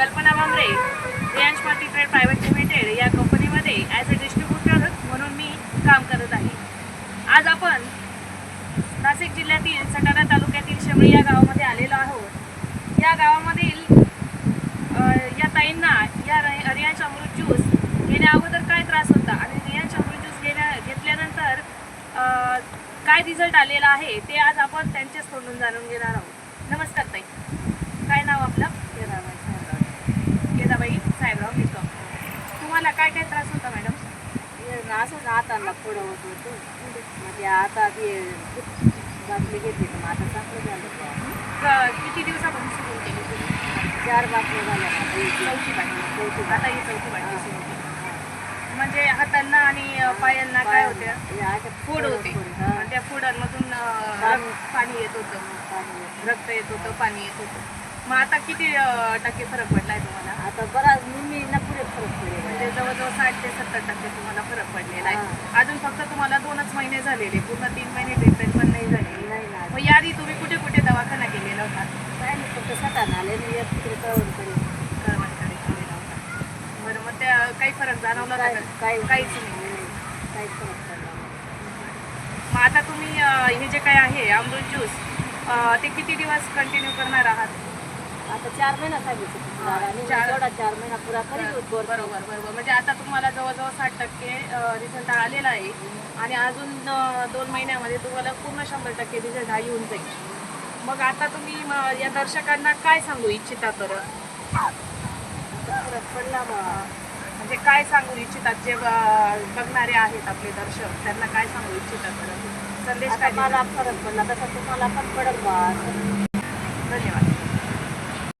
Kalpana Bhambare Riyansh multi trade private limited या कंपनीमध्ये as a distributor म्हणून मी काम करत आहे. आज आपण नाशिक जिल्ह्यातील सटाणा तालुक्यातील शेवळी या गावामध्ये आलेलो आहोत. या गावामधील या ताईंना या रि- रियांश अमृत ज्यूस घेण्या अगोदर काय त्रास होता आणि रियांश अमृत ज्यूस घेण्या घेतल्यानंतर काय रिझल्ट आलेला आहे ते आज आपण त्यांच्याच तोंडून जाणून घेणार आहोत. नमस्कार ताई काय नाव आपलं केदाबाई साहेबराव निकम तुम्हाला काय काय त्रास होता मॅडम? असंच हाताला पुढं होत होतं म्हणजे आता ते बाटली घेतली तर मग आता चांगलं झालं. क- किती दिवसापासून सुरू केली तुम्ही चार बाटल्या झाल्या. आता चौथी बाटली. चौथी आता ही चौथी बाटली. सुरू केली म्हणजे हातांना आणि अ, पायांना काय होत्या फोड होते. आणि त्या फोडांमधून अ, पाणी. रक्त- पाणी येत होतं. रक्त येत होतं पाणी येत होतं. मग आता किती टक्के फरक पडलाय तुम्हाला? आता बराच ना पुढे फरक पडेल म्हणजे जवळजवळ साठ ते सत्तर टक्के तुम्हाला फरक पडलेला आहे. अजून फक्त तुम्हाला दोनच महिने झालेले पूर्ण तीन महिने ट्रीटमेंट पण नाही झालेली मग याआधी तुम्ही कुठे कुठे दवाखाना केलेला होता? काय नाही फक्त सटाण आले आणि एक तिकडे कळवणकडे. करवणकडे केलेला होता. बरं मग त्या काही फरक जाणवला काय का काय काहीच नाही. काहीच फरक पडला. मग आता तुम्ही हे जे काय आहे अमृत ज्यूस ते किती दिवस कंटिन्यू करणार आहात? आता चार महिना सांगितलं चार- महिना पुरा करीत बरोबर बरोबर. म्हणजे आता तुम्हाला जवळजवळ साठ टक्के रिझल्ट आलेला आहे. आणि अजून दोन महिन्यामध्ये तुम्हाला पूर्ण शंभर टक्के रिझल्ट हा येऊन जाईल. मग आता तुम्ही या दर्शकांना काय सांगू इच्छिता फरक पडला म्हणजे काय सांगू इच्छितात जे बघणारे आहेत आपले दर्शक त्यांना काय सांगू इच्छितात बरं संदेश काय मला? फरक पडला तसा तुम्हाला पण पडल बा. धन्यवाद.